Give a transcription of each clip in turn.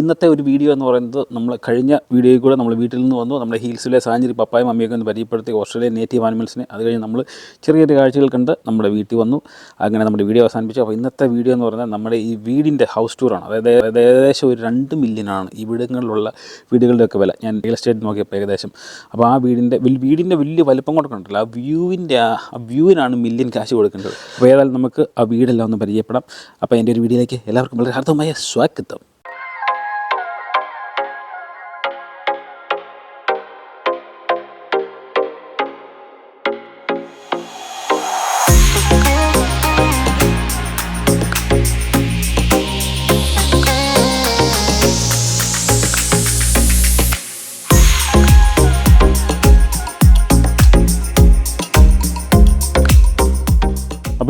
ഇന്നത്തെ ഒരു വീഡിയോ എന്ന് പറയുന്നത് നമ്മൾ കഴിഞ്ഞ വീഡിയോയിൽ കൂടെ നമ്മൾ വീട്ടിൽ നിന്ന് വന്നു. നമ്മുടെ ഹീൽസിലെ സാഞ്ചരി പപ്പായും അമ്മയൊക്കെ ഒന്ന് പരിചയപ്പെടുത്തി ഓസ്ട്രേലിയൻ നേറ്റീവ് ആനിമൽസിനെ അത് കഴിഞ്ഞ് നമ്മൾ ചെറിയ ചെറിയ കാഴ്ചകൾ കണ്ട് നമ്മുടെ വീട്ടിൽ വന്നു. അങ്ങനെ നമ്മുടെ വീഡിയോ അവസാനിപ്പിച്ചു. അപ്പോൾ ഇന്നത്തെ വീഡിയോ എന്ന് പറഞ്ഞാൽ നമ്മുടെ ഈ വീടിന്റെ ഹൗസ് ടൂറാണ് അതായത് ഏകദേശം ഒരു രണ്ട് മില്യനാണ് ഈ വീടുകളിലുള്ള വീടുകളുടെയൊക്കെ വില. ഞാൻ റിയൽ എസ്റ്റേറ്റ് നോക്കിയപ്പോൾ ഏകദേശം. അപ്പോൾ ആ വീടിന്റെ വീടിന്റെ വലിയ വലിപ്പം കൊടുക്കണ്ടല്ലോ ആ വ്യൂവിന്റെ ആ ആ വ്യൂവിനാണ് മില്യൻ കാശ് കൊടുക്കേണ്ടത്. അപ്പോൾ ഏതായാലും നമുക്ക് ആ വീടെല്ലാം ഒന്ന് പരിചയപ്പെടാം. അപ്പോൾ എന്റെ ഒരു വീഡിയോയിലേക്ക് എല്ലാവർക്കും വളരെ ഹാർദ്ദമായ സ്വാഗതം.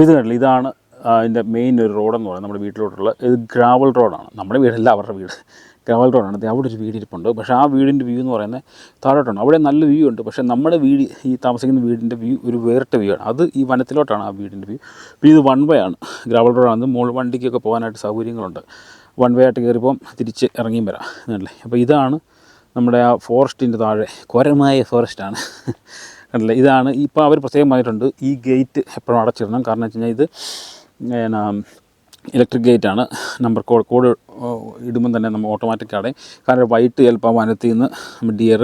അപ്പോൾ ഇത് കണ്ടില്ല ഇതാണ് അതിന്റെ മെയിൻ ഒരു റോഡെന്ന് പറയുന്നത് നമ്മുടെ വീട്ടിലോട്ടുള്ള ഇത് ഗ്രാവൽ റോഡാണ് നമ്മുടെ വീടല്ല അവരുടെ വീട്. ഗ്രാവൽ റോഡാണ് അവിടെ ഒരു വീടിരിപ്പുണ്ട്. പക്ഷേ ആ വീടിന്റെ വ്യൂ എന്ന് പറയുന്നത് താഴോട്ടാണ്. അവിടെ നല്ല വ്യൂ ഉണ്ട്. പക്ഷേ നമ്മുടെ വീട് ഈ താമസിക്കുന്ന വീടിന്റെ വ്യൂ ഒരു വേറിട്ട വ്യൂ ആണ്. അത് ഈ വനത്തിലോട്ടാണ് ആ വീടിന്റെ വ്യൂ പിന്നെ ഇത് വൺ വേ ആണ്. ഗ്രാവൽ റോഡാണ് മോൾ വണ്ടിക്കൊക്കെ പോകാനായിട്ട് സൗകര്യങ്ങളുണ്ട്. വൺ വേ ആയിട്ട് കയറിപ്പം തിരിച്ച് ഇറങ്ങിയും വരാം. എന്നല്ലേ അപ്പോൾ ഇതാണ് നമ്മുടെ ആ ഫോറസ്റ്റിന്റെ താഴെ. കോരമായ ഫോറസ്റ്റാണ് കണ്ടില്ലേ ഇതാണ്. ഇപ്പോൾ അവർ പ്രത്യേകം പറഞ്ഞിട്ടുണ്ട് ഈ ഗേറ്റ് എപ്പോഴും അടച്ചിടണം. കാരണം വെച്ച് കഴിഞ്ഞാൽ ഇത് എന്നാ ഇലക്ട്രിക് ഗേറ്റാണ്. നമ്പർ കോഡ് കോഡ് ഇടുമ്പം തന്നെ നമ്മൾ ഓട്ടോമാറ്റിക് അടയും കാരണം വൈകിട്ട് ചിലപ്പോൾ വനത്തിൽ നിന്ന് ഡിയർ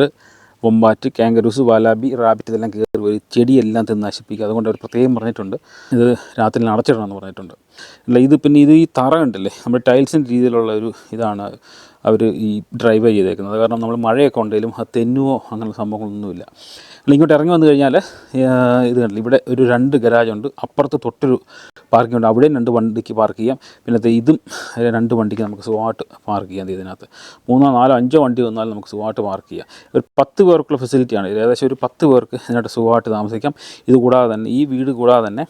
വൊമ്പാറ്റ് കാങ്കരൂസ് വാലാബി റാബിറ്റ് ഇതെല്ലാം കയറി വരും. ചെടിയെല്ലാം തിന്ന് നശിപ്പിക്കുക അതുകൊണ്ട് അവർ പ്രത്യേകം പറഞ്ഞിട്ടുണ്ട്. ഇത് രാത്രി അടച്ചിടണം എന്ന് പറഞ്ഞിട്ടുണ്ട്. അല്ല ഇത് പിന്നെ ഇത് ഈ തറ ഉണ്ടല്ലേ നമ്മുടെ ടൈൽസിന്റെ രീതിയിലുള്ള ഒരു ഇതാണ്. അവർ ഈ ഡ്രൈവ് ചെയ്തേക്കുന്നത്. കാരണം നമ്മൾ മഴയൊക്കെ ഉണ്ടെങ്കിലും അത് തെന്നുവോ അങ്ങനെയുള്ള സംഭവങ്ങളൊന്നുമില്ല. ഇങ്ങോട്ട് ഇറങ്ങി വന്നു കഴിഞ്ഞാൽ ഇത് കണ്ടില്ല? ഇവിടെ ഒരു രണ്ട് ഗരാജ് ഉണ്ട്. അപ്പുറത്ത് തൊട്ടൊരു പാർക്കിംഗ് ഉണ്ട്. അവിടെയും രണ്ട് വണ്ടിക്ക് പാർക്ക് ചെയ്യാം. പിന്നെ ദേ ഇതും രണ്ട് വണ്ടിക്ക് നമുക്ക് സുഖമായിട്ട് പാർക്ക് ചെയ്യാം ഇതിനകത്ത്. മൂന്നോ നാലോ അഞ്ചോ വണ്ടി വന്നാലും നമുക്ക് സുഖമായിട്ട് പാർക്ക് ചെയ്യാം. ഒരു പത്ത് പേർക്കുള്ള ഫെസിലിറ്റിയാണ് ഏകദേശം ഒരു പത്ത് പേർക്ക് ഇതിനകത്ത് സുഖമായിട്ട് താമസിക്കാം. ഇത് കൂടാതെ തന്നെ ഈ വീട് കൂടാതെ തന്നെ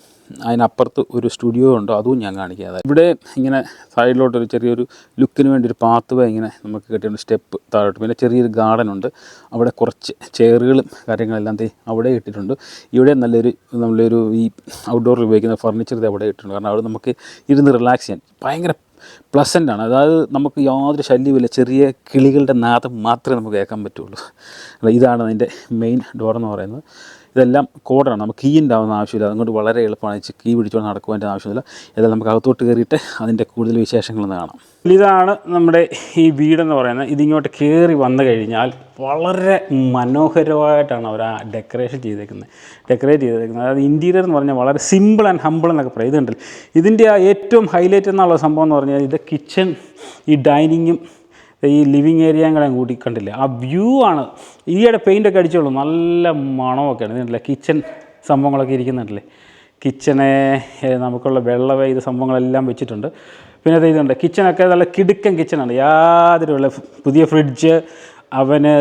അതിനപ്പുറത്ത് ഒരു സ്റ്റുഡിയോ ഉണ്ട്? അതും ഞാൻ കാണിക്കാതെ ഇവിടെ ഇങ്ങനെ സൈഡിലോട്ട് ഒരു ചെറിയൊരു ലുക്കിന് വേണ്ടി ഒരു പാത്ത് ഇങ്ങനെ നമുക്ക് കിട്ടിയുണ്ട് സ്റ്റെപ്പ് താഴോട്ട്. പിന്നെ ചെറിയൊരു ഗാർഡൻ ഉണ്ട്. അവിടെ കുറച്ച് ചെയറുകളും കാര്യങ്ങളെല്ലാം തേ അവിടെ ഇട്ടിട്ടുണ്ട്. ഇവിടെ നല്ലൊരു നമ്മളൊരു ഈ ഔട്ട്ഡോറിൽ ഉപയോഗിക്കുന്ന ഫർണിച്ചർ ഇത് അവിടെ ഇട്ടിട്ടുണ്ട്. കാരണം അവിടെ നമുക്ക് ഇരുന്ന് റിലാക്സ് ചെയ്യാൻ ഭയങ്കര പ്ലസന്റ് ആണ്. അതായത് നമുക്ക് യാതൊരു ശല്യമില്ല ചെറിയ കിളികളുടെ നാദം മാത്രമേ നമുക്ക് കേൾക്കാൻ പറ്റുള്ളൂ. ഇതാണ് അതിന്റെ മെയിൻ ഡോർ എന്ന് പറയുന്നത്. ഇതെല്ലാം കോഡാണ്. നമുക്ക് കീ ഉണ്ടാവുന്ന ആവശ്യമില്ല. അതുകൊണ്ട് വളരെ എളുപ്പമാണ്. കീ പിടിച്ചുകൊണ്ട് നടക്കുവാന്റെ ആവശ്യമില്ല. ഇതെല്ലാം നമുക്ക് അകത്തോട്ട് കയറിയിട്ട് അതിന്റെ കൂടുതൽ വിശേഷങ്ങളൊന്ന് കാണാം. ഇതാണ് നമ്മുടെ ഈ വീടെന്ന് പറയുന്നത്. ഇതിങ്ങോട്ട് കയറി വന്നു കഴിഞ്ഞാൽ വളരെ മനോഹരമായിട്ടാണ് അവർ ആ ഡെക്കറേഷൻ ചെയ്തേക്കുന്നത്. ഡെക്കറേറ്റ് ചെയ്തേക്കുന്നത്. അതായത് ഇന്റീരിയർ എന്ന് പറഞ്ഞാൽ വളരെ സിമ്പിൾ ആൻഡ് ഹമ്പിൾ എന്നൊക്കെ പറയും. ഇതുണ്ടല്ലോ ഇതിന്റെ ആ ഏറ്റവും ഹൈലൈറ്റ് എന്നുള്ള സംഭവം എന്ന് പറഞ്ഞാൽ ഇത് കിച്ചൺ ഈ ഡൈനിങ്ങും ഈ ലിവിങ് ഏരിയയും കൂടെ കൂട്ടി കണ്ടില്ല? ആ വ്യൂ ആണ്. ഈയിടെ പെയിന്റൊക്കെ അടിച്ചോളൂ. നല്ല മണമൊക്കെയാണ്. ഇതുണ്ടല്ലേ? കിച്ചൺ സംഭവങ്ങളൊക്കെ ഇരിക്കുന്നുണ്ടല്ലേ? കിച്ചനെ നമുക്കുള്ള വെള്ളവ ഇത് സംഭവങ്ങളെല്ലാം വെച്ചിട്ടുണ്ട്. പിന്നെ അത് ഇതുണ്ട്. കിച്ചണൊക്കെ നല്ല കിടുക്കൻ കിച്ചണാണ് യാതൊരു വെള്ള പുതിയ ഫ്രിഡ്ജ് അവന്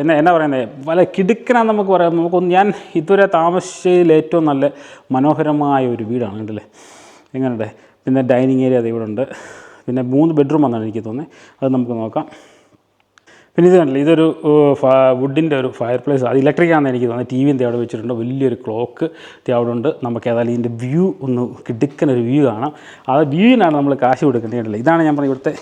എന്നെ എന്നാ പറയുന്നത് പല കിടുക്കനാന്ന് നമുക്ക് പറയാം. നമുക്കൊന്ന് ഞാൻ ഇതുവരെ താമസിച്ചതിൽ ഏറ്റവും നല്ല മനോഹരമായ ഒരു വീടാണ്. കണ്ടില്ലേ? എങ്ങനെയുണ്ട്? പിന്നെ ഡൈനിങ് ഏരിയ അത് ഇവിടെ ഉണ്ട് പിന്നെ മൂന്ന് ബെഡ്റൂം വന്നാണ് എനിക്ക് തോന്നുന്നത്. അത് നമുക്ക് നോക്കാം. പിന്നെ ഇത് കണ്ടില്ല ഇതൊരു വുഡിന്റെ ഒരു ഫയർ പ്ലേസ് അത് ഇലക്ട്രിക് ആണെന്ന് എനിക്ക് തോന്നുന്നത്. ടി എന്ത് അവിടെ വെച്ചിട്ടുണ്ട്. വലിയൊരു ക്ലോക്ക് അവിടെ ഉണ്ട്. നമുക്ക് ഏതായാലും ഇതിന്റെ വ്യൂ ഒന്ന് കിടുക്കുന്ന ഒരു വ്യൂ കാണാം. ആ വ്യൂവിനാണ് നമ്മൾ കാശ് കൊടുക്കേണ്ടത് ഇതാണ് ഞാൻ പറഞ്ഞത് ഇവിടുത്തെ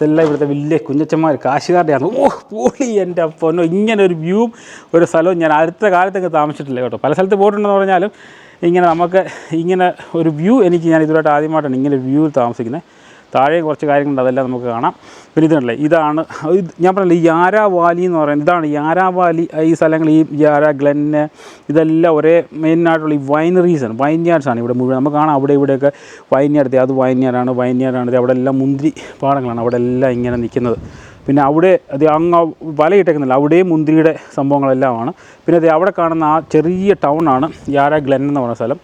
ഇതെല്ലാം ഇവിടുത്തെ വലിയ കുഞ്ഞച്ചന്മാർ കാശുകാരുടെയാണ്. ഓ പോളി എന്റെ പൊന്നോ ഇങ്ങനെ ഒരു വ്യൂവും ഒരു സ്ഥലവും ഞാൻ അടുത്ത കാലത്തൊക്കെ താമസിച്ചിട്ടില്ല കേട്ടോ. പല സ്ഥലത്ത് പോയിട്ടുണ്ടെന്ന് പറഞ്ഞാലും ഇങ്ങനെ നമുക്ക് ഇങ്ങനെ ഒരു വ്യൂ എനിക്ക് ഞാൻ ഇതുവരായിട്ട് ആദ്യമായിട്ടാണ് ഇങ്ങനെ വ്യൂ താമസിക്കുന്നത്. താഴെ കുറച്ച് കാര്യങ്ങളുണ്ട് അതെല്ലാം നമുക്ക് കാണാം. പിന്നെ ഇതുണ്ടല്ലേ ഇതാണ് ഞാൻ പറഞ്ഞില്ല ഈ യാരാ വാലി എന്ന് പറയുന്നത് ഇതാണ് യാരാ വാലി ഈ സ്ഥലങ്ങൾ ഈ യാരാ ഗ്ലെന്ന് ഇതെല്ലാം ഒരേ മെയിനായിട്ടുള്ള ഈ വൈനറീസാണ് ആണ് വൈൻയാർഡ്സ് ആണ് ഇവിടെ മുഴുവൻ. നമുക്ക് കാണാം അവിടെ ഇവിടെയൊക്കെ വൈൻയാർഡ് അത് വൈൻയാർഡാണ് വൈൻയാർഡാണ് അവിടെ എല്ലാം മുന്തിരി പാടങ്ങളാണ് അവിടെ എല്ലാം ഇങ്ങനെ നിൽക്കുന്നത്. പിന്നെ അവിടെ അത് അങ്ങ് വലയിട്ടേക്കുന്നില്ല അവിടെയും മുന്തിരിയുടെ സംഭവങ്ങളെല്ലാമാണ്. പിന്നെ അത് അവിടെ കാണുന്ന ആ ചെറിയ ടൗണാണ് യാരാ ഗ്ലെൻ എന്ന് പറയുന്ന സ്ഥലം.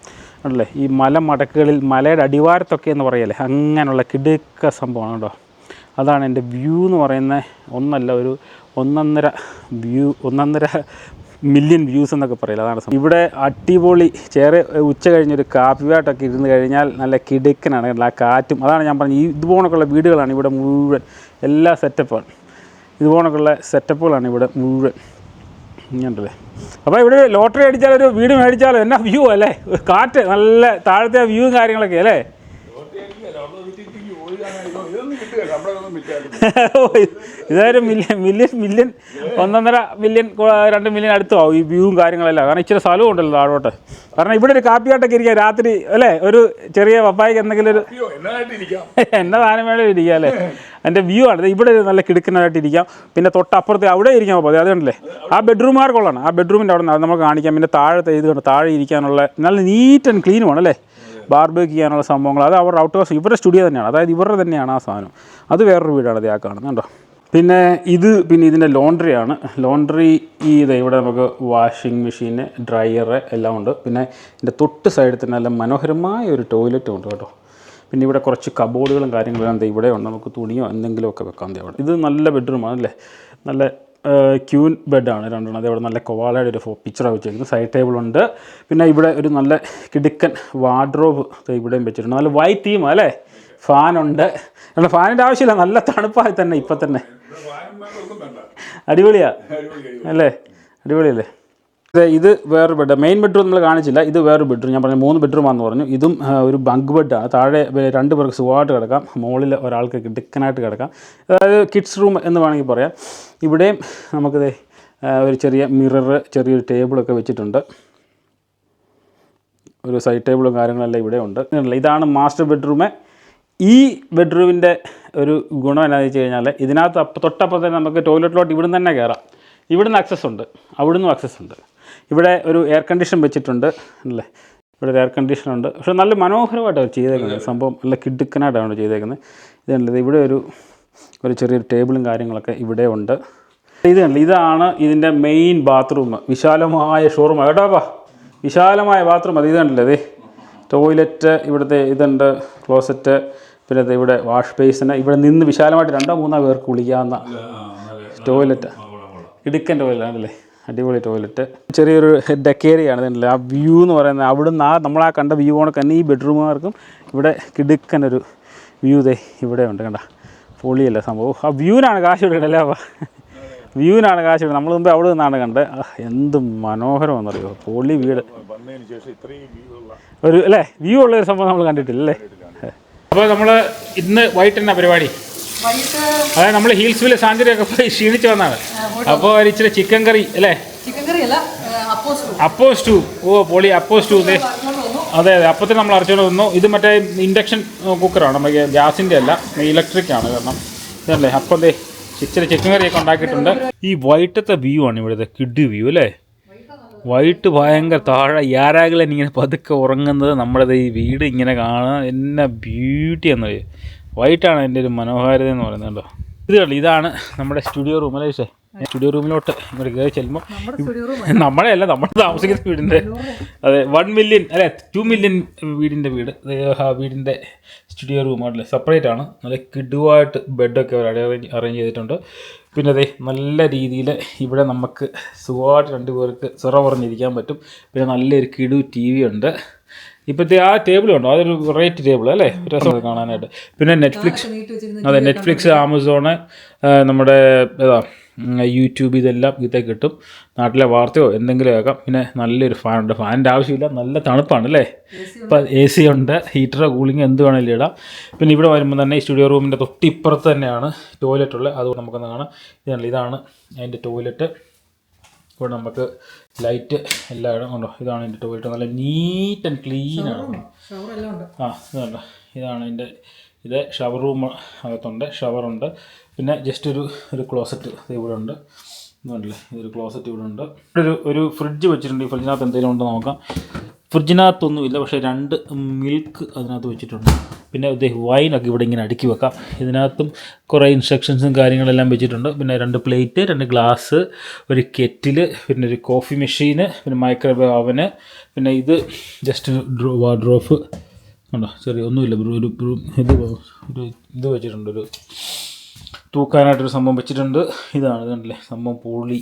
ഉണ്ടല്ലേ ഈ മലമടക്കുകളിൽ മലയുടെ അടിവാരത്തൊക്കെ എന്ന് പറയല്ലേ? അങ്ങനെയുള്ള കിടുക്ക സംഭവമാണ് കേട്ടോ. അതാണ് എന്റെ വ്യൂ എന്ന് പറയുന്ന ഒന്നല്ല ഒരു ഒന്നൊന്നര വ്യൂ ഒന്നൊന്നര മില്യൺ വ്യൂസ് എന്നൊക്കെ പറയില്ല? അതാണ് ഇവിടെ അടിപൊളി ചേറെ ഉച്ച കഴിഞ്ഞൊരു കാപ്പി വാട്ടൊക്കെ ഇരുന്ന് കഴിഞ്ഞാൽ നല്ല കിടുക്കനാണ്. ആ കാറ്റും അതാണ് ഞാൻ പറഞ്ഞത്. ഈ ഇതുപോണക്കുള്ള വീടുകളാണ് ഇവിടെ മുഴുവൻ. എല്ലാ സെറ്റപ്പാണ് ഇതുപോണക്കുള്ള സെറ്റപ്പുകളാണ് ഇവിടെ മുഴുവൻ. ഇങ്ങനല്ലേ? അപ്പോൾ ഇവിടെ ലോട്ടറി അടിച്ചാൽ ഒരു വീട് മേടിച്ചാലോ എന്നാ വ്യൂ അല്ലേ? കാറ്റ് നല്ല താഴത്തെ വ്യൂവും കാര്യങ്ങളൊക്കെ അല്ലേ? ഇതൊരു മില്യൺ മില്യൺ മില്യൺ ഒന്നൊന്നര മില്യൺ രണ്ട് മില്യൺ അടുത്താവും ഈ വ്യൂവും കാര്യങ്ങളെല്ലാം. കാരണം ഇച്ചിരി സ്ഥലവും ഉണ്ടല്ലോ താഴോട്ട്. കാരണം ഇവിടെ ഒരു കാപ്പിയാട്ടൊക്കെ ഇരിക്കാം രാത്രി അല്ലേ? ഒരു ചെറിയ പപ്പായ്ക്ക് എന്തെങ്കിലും ഒരു എന്നാ എന്നതായിട്ടിരിക്കാം എന്നെ താനം വേണം ഇരിക്കുക അല്ലേ? എന്റെ വ്യൂ ആണ്. ഇവിടെ നല്ല കിടുക്കനായിട്ട് ഇരിക്കാം. പിന്നെ തൊട്ടപ്പുറത്ത് അവിടെ ഇരിക്കാൻ പോകും. അതുകൊണ്ടല്ലേ ആ ബെഡ്റൂമാർക്കുള്ളതാണ് ആ ബെഡ്റൂമിന്റെ അവിടെ നമ്മൾ നമുക്ക് കാണിക്കാം. പിന്നെ താഴത്തെ ഇത് കണ്ട്? താഴെ ഇരിക്കാനുള്ള നല്ല നീറ്റ് ആൻഡ് ക്ലീനുമാണ് അല്ലേ? ബാർബേക്ക് ചെയ്യാനുള്ള സംഭവങ്ങൾ അത് അവരുടെ ഔട്ട് ഹൗസ് ഇവരുടെ സ്റ്റുഡിയോ തന്നെയാണ്. അതായത് ഇവരുടെ തന്നെയാണ് ആ സാധനം. അത് വേറൊരു വീടാണ് അതേ ആ കാണുന്നത് പിന്നെ ഇത് പിന്നെ ഇതിന്റെ ലോണ്ട്രിയാണ് ലോണ്ടറി ഈ ഇത് ഇവിടെ നമുക്ക് വാഷിംഗ് മെഷീന് ഡ്രയർ എല്ലാം ഉണ്ട്. പിന്നെ ഇതിന്റെ തൊട്ട് സൈഡിൽ തന്നെ നല്ല മനോഹരമായ ഒരു ടോയ്ലറ്റും ഉണ്ട് കേട്ടോ. പിന്നെ ഇവിടെ കുറച്ച് കബോർഡുകളും കാര്യങ്ങളും ഇവിടെ ഉണ്ട്. നമുക്ക് തുണിയോ എന്തെങ്കിലുമൊക്കെ വെക്കാൻ അവിടെ. ഇത് നല്ല ബെഡ്റൂമാണ് അല്ലേ നല്ല ക്യൂൻ ബെഡാണ് രണ്ടെണ്ണം. അതേപോലെ നല്ല കൊവാളയുടെ ഒരു ഫോ പിക്ചർ വെച്ചിരിക്കുന്നത്. സൈഡ് ടേബിൾ ഉണ്ട്. പിന്നെ ഇവിടെ ഒരു നല്ല കിടുക്കൻ വാർഡ്രോബ് ഇവിടെയും വെച്ചിട്ടുണ്ട്. നല്ല വൈറ്റ് തീം അല്ലേ? ഫാനുണ്ട് അല്ല ഫാനിന്റെ ആവശ്യമില്ല. നല്ല തണുപ്പായി തന്നെ ഇപ്പം തന്നെ. അടിപൊളിയാണ്. അല്ലേ? അടിപൊളിയല്ലേ? ഇത് വേറൊരു ബെഡ് മെയിൻ ബെഡ്റൂം നമ്മൾ കാണിച്ചില്ല. ഇത് വേറൊരു ബെഡ്റൂം. ഞാൻ പറഞ്ഞു മൂന്ന് ബെഡ്റൂം ബെഡ്റൂമാണെന്ന് പറഞ്ഞു. ഇതും ഒരു ബങ്ക് ബെഡാണ് താഴെ രണ്ട് പേർക്ക് സുഖമായിട്ട് കിടക്കാം. മുകളിൽ ഒരാൾക്ക് ഡിക്കനായിട്ട് കിടക്കാം. അതായത് കിഡ്സ് റൂം എന്ന് വേണമെങ്കിൽ പറയാം. ഇവിടെയും നമുക്കിത് ഒരു ചെറിയ മിറർ ചെറിയൊരു ടേബിളൊക്കെ വെച്ചിട്ടുണ്ട്. ഒരു സൈഡ് ടേബിളും കാര്യങ്ങളെല്ലാം ഇവിടെ ഉണ്ട്. ഇതാണ് മാസ്റ്റർ ബെഡ്റൂം ഈ ബെഡ്റൂമിന്റെ ഒരു ഗുണം എന്താണെന്ന് വെച്ച് കഴിഞ്ഞാൽ ഇതിനകത്ത് തൊട്ടപ്പം തന്നെ നമുക്ക് ടോയ്ലറ്റിലോട്ട് ഇവിടുന്ന് തന്നെ കയറാം ഇവിടുന്ന് ആക്സസ് ഉണ്ട്. അവിടുന്ന് ആക്സസ് ഉണ്ട്. ഇവിടെ ഒരു എയർ കണ്ടീഷൻ വെച്ചിട്ടുണ്ട് അല്ലേ? ഇവിടെ ഒരു എയർ കണ്ടീഷൻ ഉണ്ട്. പക്ഷെ നല്ല മനോഹരമായിട്ടാണ് ചെയ്തേക്കുന്നത്. സംഭവം നല്ല കിടുക്കനായിട്ടാണ് ചെയ്തേക്കുന്നത്. ഇതുണ്ടത് ഇവിടെ ഒരു ഒരു ചെറിയൊരു ടേബിളും കാര്യങ്ങളൊക്കെ ഇവിടെ ഉണ്ട്. ഇത് കണ്ടില്ല ഇതാണ് ഇതിന്റെ മെയിൻ ബാത്റൂം വിശാലമായ ഷോറൂം കേട്ടോപ്പാ വിശാലമായ ബാത്റൂം അത് ഇത് കണ്ടില്ലേ അതെ ടോയ്ലറ്റ് ഇവിടുത്തെ ഇതുണ്ട് ക്ലോസറ്റ് പിന്നെ ഇവിടെ വാഷ് ബേസിന് ഇവിടെ നിന്ന് വിശാലമായിട്ട് രണ്ടോ മൂന്നോ പേർക്ക് കുളിക്കാവുന്ന ടോയ്ലറ്റ് ഇടുക്കൻ ടോയ്ലറ്റ് ആണല്ലേ അടിപൊളി ടോയ്ലറ്റ് ചെറിയൊരു ഡെക്കേരിയാണ് ഇതിന്റെ. ആ വ്യൂ എന്ന് പറയുന്നത് അവിടുന്ന് ആ നമ്മളാ കണ്ട വ്യൂ കണക്ക് തന്നെ ഈ ബെഡ്റൂമുകാർക്കും ഇവിടെ കിടുക്കനൊരു വ്യൂ ദേ ഇവിടെ ഉണ്ട് കണ്ട. പൊളിയല്ലേ സംഭവം. ആ വ്യൂവിനാണ് കാശ് കൊടുക്കണല്ലേ അപ്പോൾ വ്യൂവിനാണ് കാശ് കൊടുക്കുന്നത് നമ്മൾ മുമ്പ് അവിടെ നിന്നാണ് കണ്ടത് എന്ത് മനോഹരമാണെന്നറിയോ? പൊളി വീട്. ഒരു അല്ലേ? വ്യൂ ഉള്ള ഒരു സംഭവം നമ്മൾ കണ്ടിട്ടില്ല അല്ലേ? അപ്പോൾ നമ്മൾ ഇന്ന് വൈകിട്ട് പരിപാടി? അതായത് നമ്മൾ ഹിൽസ് വില്ല് ഒക്കെ പോയി ക്ഷീണിച്ച് വന്നാണ്. അപ്പോൾ ഇച്ചിരി ചിക്കൻ കറി അല്ലേ? അപ്പോ സ്റ്റൂ ഓ പൊളി അപ്പോ സ്റ്റൂ പറഞ്ഞോണ്ട് അതെ അതെ അപ്പത്തിന് നമ്മൾ അരച്ചുകൊണ്ട് വന്നു. ഇത് മറ്റേ ഇൻഡക്ഷൻ കുക്കറാണ് നമുക്ക് ഗ്യാസിന്റെ അല്ല ഇലക്ട്രിക് ആണ് കാരണം. ഇതല്ലേ അപ്പം ദേ ഇച്ചിരി ചിക്കൻ കറിയൊക്കെ ഉണ്ടാക്കിയിട്ടുണ്ട്. ഈ വൈകിട്ടത്തെ വ്യൂ ആണ് ഇവിടുത്തെ കിഡ് വ്യൂ അല്ലേ? വൈകിട്ട് ഭയങ്കര താഴെ യാരാകളൻ ഇങ്ങനെ പതുക്കെ ഉറങ്ങുന്നത് നമ്മുടെ ഈ വീട് ഇങ്ങനെ കാണാൻ എന്നാ ബ്യൂട്ടി വൈകിട്ടാണ് എന്റെ ഒരു മനോഹാരിത എന്ന് പറയുന്നത് കേട്ടോ. ഇത് കണ്ടോ ഇതാണ് നമ്മുടെ സ്റ്റുഡിയോ റൂം അല്ലേ പക്ഷേ സ്റ്റുഡിയോ റൂമിലോട്ട് ഇങ്ങോട്ട് കയറി ചെല്ലുമ്പോൾ നമ്മളെ അല്ല നമ്മൾ താമസിക്കുന്ന വീടിന്റെ അതെ വൺ മില്യൺ അല്ലെ ടു മില്യൺ വീടിന്റെ വീട്. ആ വീടിന്റെ സ്റ്റുഡിയോ റൂമാണല്ലേ സെപ്പറേറ്റ് ആണ്. നല്ല കിടുവായിട്ട് ബെഡൊക്കെ അവർ അറേഞ്ച് അറേഞ്ച് ചെയ്തിട്ടുണ്ട്. പിന്നെ അതെ നല്ല രീതിയിൽ ഇവിടെ നമുക്ക് സുഖമായിട്ട് രണ്ട് പേർക്ക് സിറ പറഞ്ഞിരിക്കാൻ പറ്റും. പിന്നെ നല്ലൊരു കിടു ടി വി ഉണ്ട്. ഇപ്പോഴത്തെ ആ ടേബിൾ ഉണ്ടോ അതൊരു റേറ്റ് ടേബിൾ അല്ലേ? രസം കാണാനായിട്ട്. പിന്നെ നെറ്റ്ഫ്ലിക്സ് അതെ നെറ്റ്ഫ്ലിക്സ് ആമസോണ് നമ്മുടെ ഏതാ യൂട്യൂബ് ഇതെല്ലാം ഇതേ കിട്ടും. നാട്ടിലെ വാർത്തയോ എന്തെങ്കിലും ആക്കാം പിന്നെ നല്ലൊരു ഫാൻ ഉണ്ട്. ഫാനിന്റെ ആവശ്യമില്ല. നല്ല തണുപ്പാണ് അല്ലേ? ഇപ്പം എ സി ഉണ്ട്. ഹീറ്ററോ കൂളിംഗ് എന്ത് വേണമെങ്കിലും ഇടാം. പിന്നെ ഇവിടെ വരുമ്പോൾ തന്നെ സ്റ്റുഡിയോ റൂമിന്റെ തൊട്ടിപ്പുറത്ത് തന്നെയാണ് ടോയ്ലറ്റ് ഉള്ളത്. അതുകൊണ്ട് നമുക്കൊന്ന് കാണാം. ഇതാണ് ഇതാണ് അതിന്റെ ടോയ്ലറ്റ് ഇവിടെ നമുക്ക് ലൈറ്റ് എല്ലാം ഇടം ഉണ്ടോ? ഇതാണ് എന്റെ ടോയ്ലറ്റ് നല്ല നീറ്റ് ആൻഡ് ക്ലീൻ ആണ്. ആ ഇതുണ്ട്. ഇതാണ് എന്റെ ഇത് ഷവർ റൂം അകത്തുണ്ട് ഷവറുണ്ട് പിന്നെ ജസ്റ്റ് ഒരു ഒരു ക്ലോസറ്റ് ഇവിടെ ഉണ്ട്. ഇതുണ്ടല്ലേ? ഇതൊരു ക്ലോസറ്റ് ഇവിടെ ഉണ്ട്. ഒരു ഒരു ഫ്രിഡ്ജ് വെച്ചിട്ടുണ്ട്. ഈ ഫ്രിഡ്ജിനകത്ത് എന്തെങ്കിലും ഉണ്ടോ നോക്കാം. ഫ്രിഡ്ജിനകത്തൊന്നുമില്ല പക്ഷേ രണ്ട് മിൽക്ക് അതിനകത്ത് വെച്ചിട്ടുണ്ട്. പിന്നെ ഇത് വൈനൊക്കെ ഇവിടെ ഇങ്ങനെ അടുക്കി വെക്കാം. ഇതിനകത്തും കുറേ ഇൻസ്ട്രക്ഷൻസും കാര്യങ്ങളെല്ലാം വെച്ചിട്ടുണ്ട്. പിന്നെ രണ്ട് പ്ലേറ്റ് രണ്ട് ഗ്ലാസ് ഒരു കെറ്റിൽ പിന്നെ ഒരു കോഫി മെഷീന് പിന്നെ മൈക്രോവേവ് അവന് പിന്നെ ഇത് ജസ്റ്റ് ഡ്രോ വാർഡ്രോഫ് ഉണ്ടോ ചെറിയ ഒന്നുമില്ല. ഒരു ഇത് ഒരു ഇത് വെച്ചിട്ടുണ്ട്. ഒരു തൂക്കാനായിട്ടൊരു സംഭവം വെച്ചിട്ടുണ്ട്. ഇതാണ് ഇതുണ്ടല്ലേ സംഭവം പൊളി.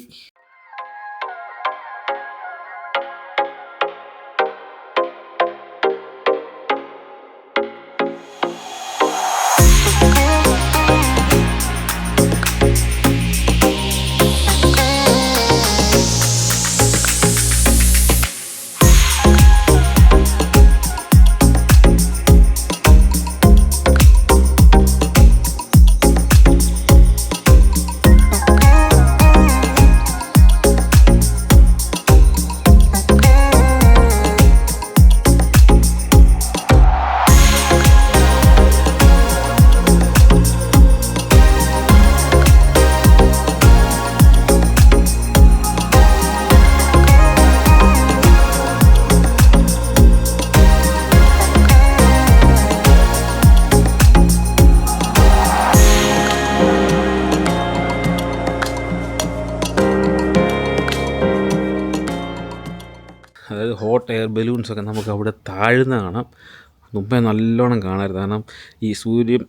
ബലൂൺസൊക്കെ നമുക്ക് അവിടെ താഴ്ന്ന കാണാം. മുമ്പേ നല്ലോണം കാണരുത് കാരണം ഈ സൂര്യൻ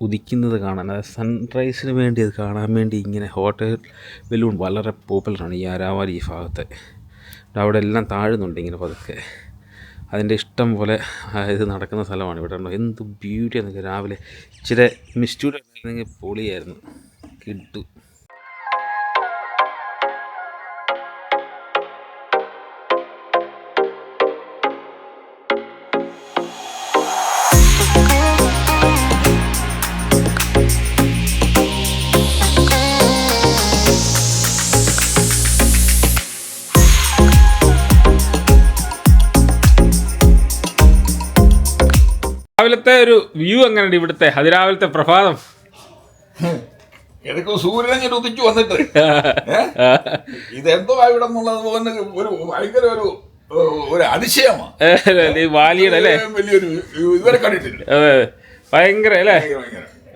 ഉദിക്കുന്നത് കാണാൻ അതായത് സൺറൈസിന് വേണ്ടി അത് കാണാൻ വേണ്ടി ഇങ്ങനെ ഹോട്ടൽ ബലൂൺ വളരെ പോപ്പുലറാണ് ഈ ആരാമാരി ഈ ഭാഗത്തെ. അവിടെ എല്ലാം താഴുന്നുണ്ട് ഇങ്ങനെ പതുക്കെ. അതിന്റെ ഇഷ്ടം പോലെ ഇത് നടക്കുന്ന സ്ഥലമാണ് ഇവിടെ ഉണ്ടോ എന്ത് ബ്യൂട്ടി എന്നൊക്കെ രാവിലെ ഇച്ചിരി മിസ്റ്റൂഡ് ആയിരുന്നെങ്കിൽ പൊളിയായിരുന്നു. കിട്ടു. രാവിലത്തെ ഒരു വ്യൂ എങ്ങനെയുണ്ട് ഇവിടുത്തെ? അതിരാവിലത്തെ പ്രഭാതം. ഇടയ്ക്ക് സൂര്യൻ ഞാൻ ഉദിച്ചു വന്നിട്ട്? ഇതെന്തോ ഇവിടെ എന്നുള്ളത് പോലെ ഒരു ഭയങ്കര ഒരു ഒരു അതിശയമാണ്. വാലിയുടെ അല്ലേ? വലിയൊരു ഇതുവരെ കണ്ടിട്ടില്ല. ഭയങ്കര അല്ലേ.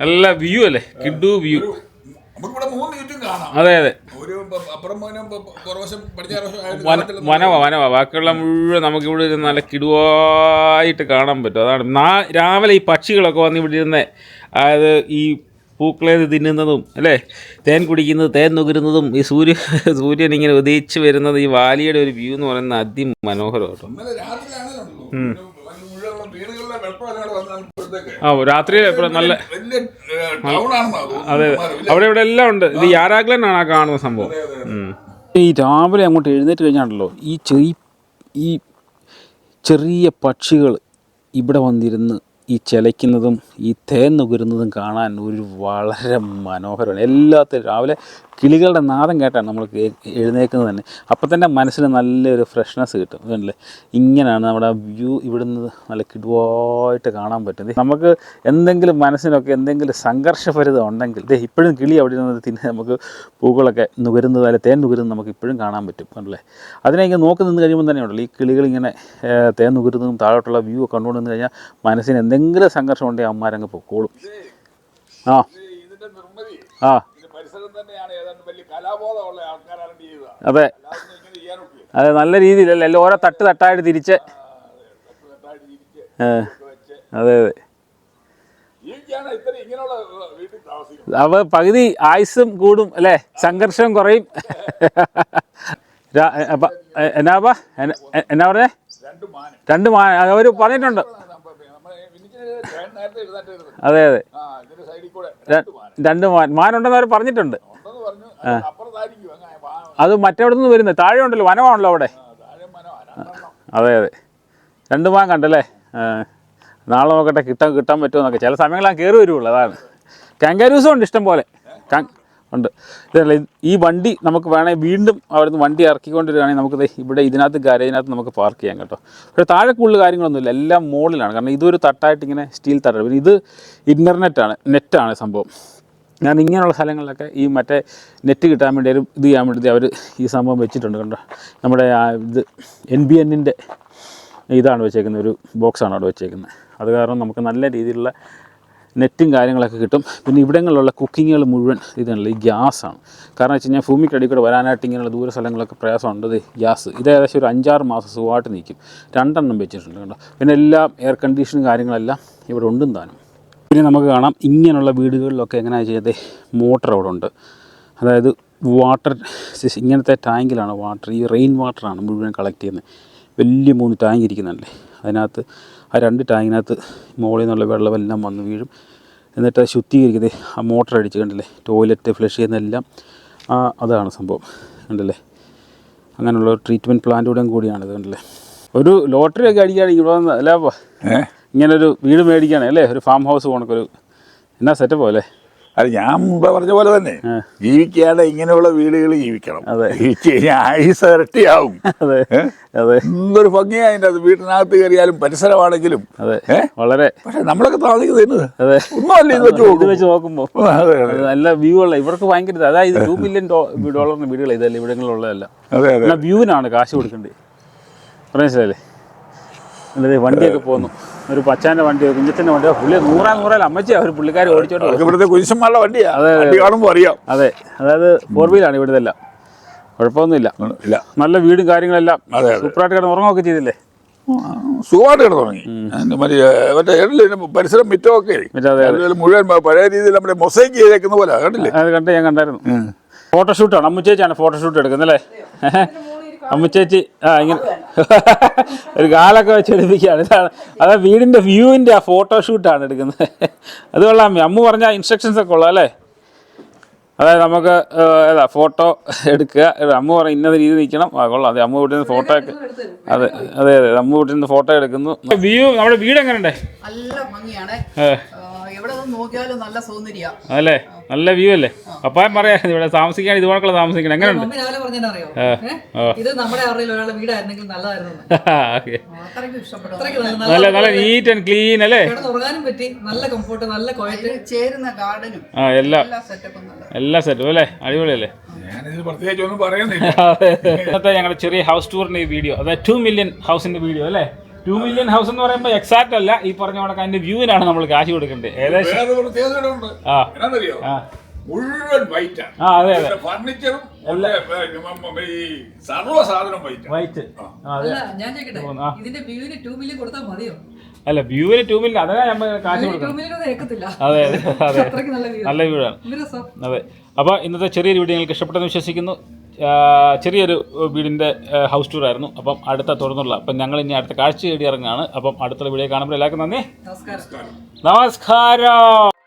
നല്ല വ്യൂ അല്ലേ? കിഡു വ്യൂ. നമുക്കിവിടെ മൂന്ന് ചുറ്റും കാണാം. അതെ അതെ. ഒരു അപ്പുറം പുറവശം പടിഞ്ഞാറ് വനവ ബാക്കിയുള്ള മുഴുവൻ നമുക്ക് ഇവിടെ ഇരുന്ന് നല്ല കിടുവായിട്ട് കാണാൻ പറ്റും. അതാണ് നാ- രാവിലെ ഈ പക്ഷികളൊക്കെ വന്ന് ഇവിടെ ഇരുന്ന് അതായത് ഈ പൂക്കളെ തിന്നുന്നതും അല്ലേ? തേൻ കുടിക്കുന്നത് തേൻ നുകരുന്നതും ഈ സൂര്യ സൂര്യൻ ഇങ്ങനെ ഉദയിച്ച് വരുന്നത് ഈ വാലിയുടെ ഒരു വ്യൂ എന്ന് പറയുന്നത് അതിമനോഹരം കേട്ടോ ഇന്നലെ രാത്രിയാണല്ലോ മുഴുവൻ വീടുകളിലെ വെള്ളമെല്ലാം കൂടെ വന്നപ്പോഴത്തേക്ക് ആ രാത്രി നല്ല അതെ അവിടെ ഇവിടെ എല്ലാം ഉണ്ട്. ഇത് യാരാഗ്ലൻ ആണ് ആ കാണുന്ന സംഭവം. ഈ രാവിലെ അങ്ങോട്ട് എഴുന്നേറ്റ് കഴിഞ്ഞാണല്ലോ ഈ ചെറിയ ഈ ചെറിയ പക്ഷികൾ ഇവിടെ വന്നിരുന്ന് ഈ ചിലയ്ക്കുന്നതും ഈ തേൻ നുകരുന്നതും കാണാൻ ഒരു വളരെ മനോഹരമാണ്. എല്ലാത്തിനും രാവിലെ കിളികളുടെ നാദം കേട്ടാണ് നമ്മൾ എഴുന്നേക്കുന്നത് തന്നെ. അപ്പം തന്നെ മനസ്സിന് നല്ലൊരു ഫ്രഷ്നെസ് കിട്ടും. അല്ലേ ഇങ്ങനെയാണ് നമ്മുടെ വ്യൂ ഇവിടുന്ന് നല്ല കിടുവായിട്ട് കാണാൻ പറ്റും ദേ നമുക്ക് എന്തെങ്കിലും മനസ്സിനൊക്കെ എന്തെങ്കിലും സംഘർഷഭരിതം ഉണ്ടെങ്കിൽ ഇപ്പോഴും കിളി അവിടെ നിന്ന് തിന്നെ നമുക്ക് പൂക്കളൊക്കെ നുകരുന്നത് അല്ലെ തേൻ നുകരുന്നത് നമുക്ക് ഇപ്പോഴും കാണാൻ പറ്റും. അല്ലേ? അതിനെ ഇങ്ങനെ നോക്കി നിന്ന് കഴിയുമ്പോൾ തന്നെ ഉണ്ടല്ലോ ഈ ഏർ, തേൻ നുകരുന്നതും താഴോട്ടുള്ള വ്യൂ ഒക്കെ കണ്ടുകൊണ്ട് നിന്ന് കഴിഞ്ഞാൽ മനസ്സിന് എന്തെങ്കിലും സംഘർഷം ഉണ്ടെങ്കിൽ അമ്മമാരങ്ങ് പൊക്കോളും. ആ. ആ. ഇത് പരിസരം തന്നെയാണ് ഏതാണ്ട് വലിയ കലാബോധമുള്ള ആൾക്കാരാണ് ചെയ്തത് അതെ. അതെ നല്ല രീതിയിലല്ലേ? എല്ലാം ഓരോ തട്ട് തട്ടായിട്ട് തിരിച്ച്. അതെ അതെ അപ്പൊ പകുതി ആയുസും കൂടും അല്ലേ? സംഘർഷം കുറയും. എന്ന- എന്നാ പറഞ്ഞേ? രണ്ട് മാന. അവർ പറഞ്ഞിട്ടുണ്ട് നമ്മളെ എനിക്ക് നേരത്തെ എഴുതാറ്റായിരുന്നു അതെ അതെ. രണ്ട് മാൻ. മാനുണ്ടെന്ന് അവർ പറഞ്ഞിട്ടുണ്ട്. അത് മറ്റെവിടെ നിന്ന് വരുന്നത് താഴെ ഉണ്ടല്ലോ വനമാണല്ലോ അവിടെ അതെ അതെ. രണ്ട് മാൻ കണ്ടല്ലേ? നാളെ നോക്കട്ടെ കിട്ടാൻ കിട്ടാൻ പറ്റുമോ എന്നൊക്കെ. ചില സമയങ്ങളിൽ കയറി വരുള്ളൂ അതാണ്. കാങ്കാരൂസും ഉണ്ട് ഇഷ്ടം പോലെ ഉണ്ട്. ഇതല്ല ഈ വണ്ടി നമുക്ക് വേണേൽ വീണ്ടും അവിടുന്ന് വണ്ടി ഇറക്കിക്കൊണ്ടിരിക്കുകയാണെങ്കിൽ നമുക്ക് ഇവിടെ ഇതിനകത്ത് ഗാരേജിനകത്ത് നമുക്ക് പാർക്ക് ചെയ്യാം കേട്ടോ. പക്ഷേ താഴെ കൂടുതൽ കാര്യങ്ങളൊന്നുമില്ല എല്ലാം മുകളിലാണ് കാരണം ഇതൊരു തട്ടായിട്ട് ഇങ്ങനെ സ്റ്റീൽ തട്ടാണ്. പിന്നെ ഇത് ഇന്റർനെറ്റാണ് നെറ്റാണ് സംഭവം. ഞാൻ ഇങ്ങനെയുള്ള സ്ഥലങ്ങളിലൊക്കെ ഈ മറ്റേ നെറ്റ് കിട്ടാൻ വേണ്ടി ഒരു ഇത് ചെയ്യാൻ വേണ്ടി അവർ ഈ സംഭവം വെച്ചിട്ടുണ്ട് കണ്ടോ. നമ്മുടെ ഇത് എൻ ബി എന്നിന്റെ ഇതാണ് വെച്ചേക്കുന്നത്. ഒരു ബോക്സാണ് അവിടെ വെച്ചേക്കുന്നത്. അത് കാരണം നമുക്ക് നല്ല രീതിയിലുള്ള നെറ്റും കാര്യങ്ങളൊക്കെ കിട്ടും. പിന്നെ ഇവിടങ്ങളിലുള്ള കുക്കിങ്ങുകൾ മുഴുവൻ ഇതാണല്ലോ ഈ ഗ്യാസാണ്. കാരണം വെച്ച് കഴിഞ്ഞാൽ ഭൂമിക്കടി കൂടെ വരാനായിട്ട് ഇങ്ങനെയുള്ള ദൂര സ്ഥലങ്ങളൊക്കെ പ്രയാസമുണ്ട്. ഇത് ഗ്യാസ്. ഇത് ഏകദേശം ഒരു അഞ്ചാറ് മാസം സുഖമായിട്ട് നിൽക്കും. രണ്ടെണ്ണം വെച്ചിട്ടുണ്ട് കേട്ടോ പിന്നെ എല്ലാം എയർ കണ്ടീഷനും കാര്യങ്ങളെല്ലാം ഇവിടെ ഉണ്ടും താനും പിന്നെ നമുക്ക് കാണാം ഇങ്ങനെയുള്ള വീടുകളിലൊക്കെ എങ്ങനെയാണ് ചെയ്തത്? മോട്ടർ അവിടെ ഉണ്ട്. അതായത് വാട്ടർ ഇങ്ങനത്തെ ടാങ്കിലാണ് വാട്ടർ. ഈ റെയിൻ വാട്ടറാണ് മുഴുവൻ കളക്ട് ചെയ്യുന്നത്. വലിയ മൂന്ന് ടാങ്ക് ഇരിക്കുന്നുണ്ടല്ലേ അതിനകത്ത് ആ രണ്ട് ടാങ്കിനകത്ത് മുകളിൽ നിന്നുള്ള വെള്ളമെല്ലാം വന്ന് വീഴും. എന്നിട്ട് ശുദ്ധീകരിക്കുന്നത് ആ മോട്ടർ അടിച്ച് കണ്ടില്ലേ? ടോയ്ലറ്റ് ഫ്ലഷ് ചെയ്യുന്നതെല്ലാം. ആ അതാണ് സംഭവം. കണ്ടല്ലേ? അങ്ങനെയുള്ള ട്രീറ്റ്മെന്റ് പ്ലാന്റൂടെയും കൂടിയാണ് ഇത് കണ്ടില്ലേ? ഒരു ലോട്ടറി ഒക്കെ അടിക്കുകയാണെങ്കിൽ ഇവിടെ വന്ന് ഇങ്ങനൊരു വീട് മേടിക്കുകയാണ് അല്ലേ? ഒരു ഫാം ഹൗസ് പോണക്കൊരു എന്നാ സെറ്റപ്പ് അല്ലേ? അത് ഞാൻ മുമ്പ് പറഞ്ഞ പോലെ തന്നെ. ജീവിക്കാതെ ഇങ്ങനെയുള്ള വീടുകൾ ജീവിക്കണം. അതെ. ജീവിച്ച് കഴിഞ്ഞാൽ ആയുസ് ഇരട്ടിയാവും. എന്തൊരു ഭംഗിയാ അതിന്റെ അത്. വീട്ടിനകത്ത് കയറിയാലും പരിസരമാണെങ്കിലും. അതെ. വളരെ. പക്ഷെ നമ്മളൊക്കെ താമസിക്കുന്നത് ഒന്നുമല്ല ഇത് വെച്ച് നോക്കുമ്പോൾ നല്ല വ്യൂ ഉള്ള ഇവർക്ക് ഭയങ്കര. അതായത് ടു മില്യൺ ഡോളറിന് വീടുകൾ ഇതല്ല ഇവിടങ്ങളിലുള്ളതല്ല. വ്യൂവിനാണ് കാശ് കൊടുക്കേണ്ടത് മനസ്സിലല്ലേ വണ്ടിയൊക്കെ പോകുന്നു ഒരു പച്ചാന്റെ വണ്ടിയോ കുഞ്ഞത്തിന്റെ വണ്ടിയോ പുള്ളി നൂറാ നൂറാൽ അമ്മച്ചി അവർ പുള്ളിക്കാർ ഓടിച്ചോട്ട് ഇവിടുത്തെ കുരിശന്മാരുടെ വണ്ടിയാ. അതെ. വണ്ടി കാണുമ്പോൾ അറിയാം. അതെ. അതായത് ഫോർ വീലാണ് ഇവിടുത്തെ എല്ലാം. കുഴപ്പമൊന്നുമില്ല. ഇല്ല. നല്ല വീടും കാര്യങ്ങളെല്ലാം. സൂപ്പറായിട്ട് കിടന്ന് ഉറങ്ങുകയൊക്കെ ചെയ്തില്ലേ? സുഖമായിട്ട് കിടന്നു തുടങ്ങി അതിന്റെ മറ്റേ പരിസരം മിറ്റമൊക്കെ. മുഴുവൻ പഴയ രീതിയിൽ നമ്മുടെ മൊസൈക്ക് ചെയ്തേക്കുന്ന പോലെ കണ്ടില്ലേ? അത് കണ്ട് ഞാൻ കണ്ടായിരുന്നു. ഫോട്ടോഷൂട്ടാണ് അമ്മച്ചേച്ചാണ് ഫോട്ടോഷൂട്ട് എടുക്കുന്നത് അല്ലേ? അമ്മുച്ചേച്ചി ആ ഇങ്ങനെ ഒരു കാലൊക്കെ വെച്ച് എടുപ്പിക്കുകയാണ്. ഇതാണ്. അതാ വീടിന്റെ വ്യൂവിന്റെ ആ ഫോട്ടോഷൂട്ടാണ് എടുക്കുന്നത്. അത് കൊള്ളാം. അമ്മു പറഞ്ഞ ഇൻസ്ട്രക്ഷൻസ് ഒക്കെ ഉള്ളു അല്ലേ? അതായത് നമുക്ക് ഏതാ ഫോട്ടോ എടുക്കുക. അമ്മ പറയും ഇന്നത് രീതി നിൽക്കണം. ആ കൊള്ളാം. അതെ അമ്മ വീട്ടിൽ നിന്ന് ഫോട്ടോ ഒക്കെ അതെ അതെ അതെ. അമ്മ വീട്ടിൽ നിന്ന് ഫോട്ടോ എടുക്കുന്നു. വ്യൂ നമ്മുടെ വീട് എങ്ങനെയുണ്ടേ? നല്ല ഭംഗിയാണ്. എവിടെ നിന്ന് നോക്കിയാലും നല്ല സൗന്ദര്യ. അല്ലേ? നല്ല വ്യൂ അല്ലേ? അപ്പായം പറയാം ഇവിടെ താമസിക്കാൻ ഇതുപോലുള്ള താമസിക്കണം. എങ്ങനെയുണ്ട് രാവിലെ പറഞ്ഞറിയോ. ഇത് നമ്മുടെ വീടായിരുന്നെങ്കിൽ നല്ലതായിരുന്നു. നല്ല നല്ല നീറ്റ് ആൻഡ് ക്ലീൻ അല്ലേ? കിടന്ന് ഉറങ്ങാനും പറ്റി. നല്ല കംഫോർട്ട് നല്ല കോയറ്റ് ചേരുന്ന ഗാർഡനും ആ എല്ലാം എല്ലാ സെറ്റും അല്ലേ? അടിപൊളിയല്ലേ? ഞാനിതിൽ പ്രത്യേകിച്ച് ഒന്നും പറയുന്നില്ല. അതെ. ഇന്നത്തെ ഞങ്ങളുടെ ചെറിയ ഹൗസ് ടൂറിന്റെ ഈ വീഡിയോ അതായത് ടു മില്യൺ ഹൗസിന്റെ വീഡിയോ അല്ലേ? ടു മില്യൺ ഹൗസ് എന്ന് പറയുമ്പോൾ എക്സാക്ട് അല്ല. ഈ പറഞ്ഞ കണക്ക് അതിന്റെ വ്യൂവിനാണ് നമ്മൾ കാശ് കൊടുക്കേണ്ടത് ഏകദേശം. വേറെ പ്രത്യേകത ഉണ്ട്. ആ. എന്നാന്നറിയോ? ആ. മുഴുവൻ വൈറ്റാണ് ആ അതെ അതെ. ഫർണിച്ചറും ഈ സർവ സാധനം വൈറ്റാണ് വൈറ്റ് ആ. അതെ. അല്ല ഞാൻ ചോദിക്കട്ടെ? ആ. ഇതിന്റെ വ്യൂവിന് ടൂ മില്യൺ കൊടുത്താൽ മതിയോ? അല്ല വ്യൂവിന് ടു മില്യൺ അതാണ് നമ്മൾ കാശ് ടു കൊടുക്കണം മില്യൺ ഒന്നും ഏക്കത്തില്ല. അതെ അതെ അതെ. അത്രയ്ക്ക് നല്ല വ്യൂ നല്ല വ്യൂവാണ് അതെ. അപ്പോൾ ഇന്നത്തെ ചെറിയൊരു വീഡിയോ നിങ്ങൾക്ക് ഇഷ്ടപ്പെട്ടെന്ന് വിശ്വസിക്കുന്നു. ചെറിയൊരു വീടിന്റെ ഹൗസ് ടൂർ ആയിരുന്നു. അപ്പം അടുത്ത തുടർന്നുള്ള അപ്പം ഞങ്ങൾ ഇനി അടുത്ത കാഴ്ച തേടി ഇറങ്ങുകയാണ് അപ്പം അടുത്തുള്ള വീഡിയോ കാണുമ്പോൾ എല്ലാവർക്കും നന്ദി. നമസ്കാരം. നമസ്കാരം.